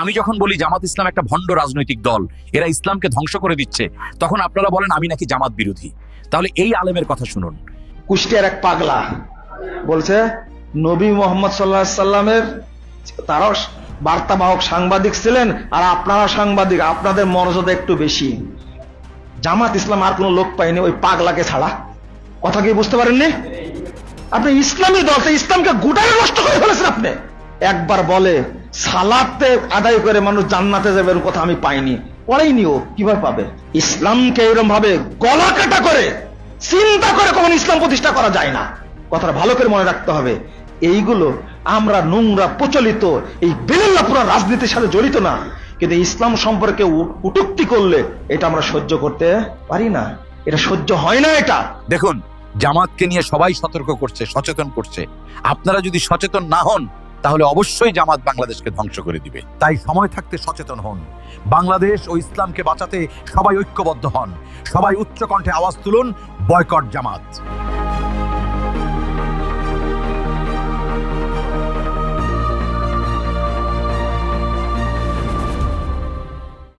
আমি যখন বলি জামাত ইসলাম একটা ভণ্ড রাজনৈতিক দল, এরা ইসলামকে ধ্বংস করে দিচ্ছে, তখন আপনারা বলেন আমি নাকি জামাত বিরোধী। তাহলে এই আলেমের কথা শুনুন। কুষ্টিয়ার এক পাগলা বলছে, নবী মোহাম্মদ সাল্লাহ সাল্লামের তারাও বার্তাবাহক সাংবাদিক ছিলেন, আর আপনারা সাংবাদিক, আপনাদের মর্যাদা একটু বেশি। জামাত ইসলাম আর কোনো লোক পায়নি ওই পাগলাকে ছাড়া। কথা কি বুঝতে পারেননি? আপনি ইসলামী দল ইসলামকে গোটাই নষ্ট করে ফেলেছেন আপনি। একবার বলে, সালাতে আদায় করে মানুষ জান্নাতে যাবে এরকম কথা আমি পাইনি। পড়াইনি ও, কীভাবে পাবে? ইসলামকে এরকম ভাবে গলা কাটা করে, চিন্তা করে কখন ইসলাম প্রতিষ্ঠা করা যায় না। কথাটা ভালো করে মনে রাখতে হবে। এইগুলো আমরা নোংরা, প্রচলিত, এই বেলেল্লাপুরা রাজনীতির সাথে জড়িত না। কিন্তু ইসলাম সম্পর্কে উ- কটূক্তি করলে এটা আমরা সহ্য করতে পারি না। এটা সহ্য হয় না এটা। দেখুন, জামাতকে নিয়ে সবাই সতর্ক করছে, সচেতন করছে। আপনারা যদি সচেতন না হন তাহলে অবশ্যই জামাত বাংলাদেশকে ধ্বংস করে দিবে। তাই সময় থাকতে সচেতন হন। বাংলাদেশ ও ইসলামকে বাঁচাতে সবাই ঐক্যবদ্ধ হন। সবাই উচ্চকণ্ঠে আওয়াজ তুলুন, বয়কট জামাত।